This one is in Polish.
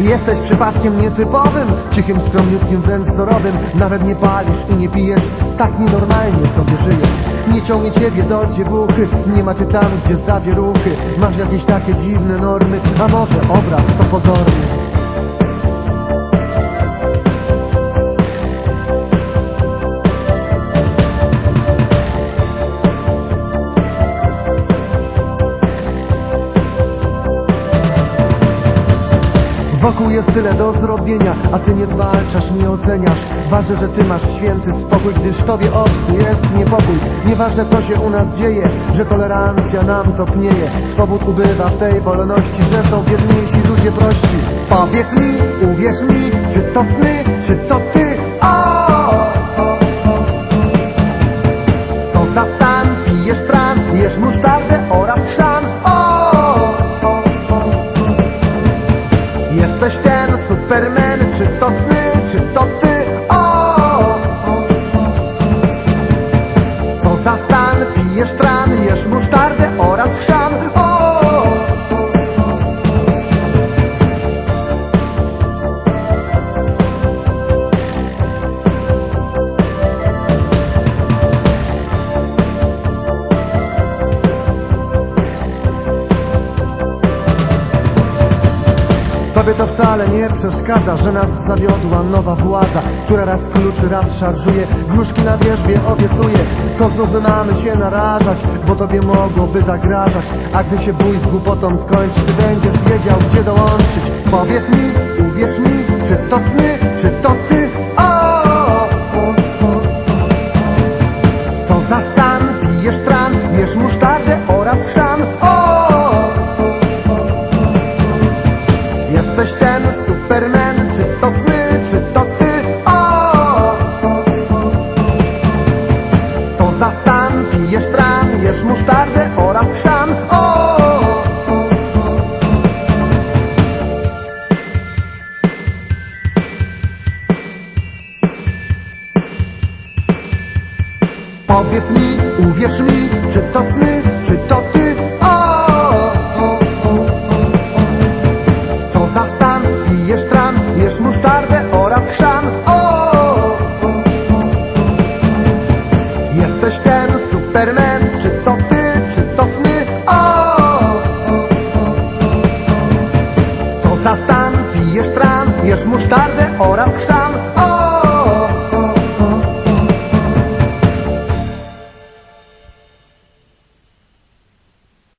Jesteś przypadkiem nietypowym Cichym, skromniutkim, wręcz wzorowym. Nawet nie palisz i nie pijesz Tak nienormalnie sobie żyjesz. Nie ciągnie ciebie do dziewuchy Nie macie tam, gdzie zawieruchy Masz jakieś takie dziwne normy A może obraz to pozorny Wokół jest tyle do zrobienia, a ty nie zwalczasz, nie oceniasz Ważne, że ty masz święty spokój, gdyż tobie obcy jest niepokój Nieważne co się u nas dzieje, że tolerancja nam topnieje Swobód ubywa w tej wolności, że są biedniejsi ludzie prości Powiedz mi, uwierz mi, czy to sny, czy to ty? O! Co za stan, pijesz tran, jesz musztardę Jesteś ten Superman, czy to sny, czy to ty? O! Co za stan, pijesz tran, jesz Tobie to wcale nie przeszkadza, że nas zawiodła nowa władza Która raz kluczy, raz szarżuje, gruszki na wierzbie obiecuje. To znów my mamy się narażać, bo tobie mogłoby zagrażać. A gdy się bój z głupotą skończy, ty będziesz wiedział gdzie dołączyć. Powiedz mi, uwierz mi, czy to sny, czy to ty? Za stan, pijesz tran, jesz musztardę oraz chrzan O! Powiedz mi, uwierz mi, czy to sny, czy to ty? O! Co za stan, pijesz tran, jesz musztardę oraz Superman, czy to ty, czy to sny? O! Co za stan, pijesz tran, jesz musztardę oraz chrzan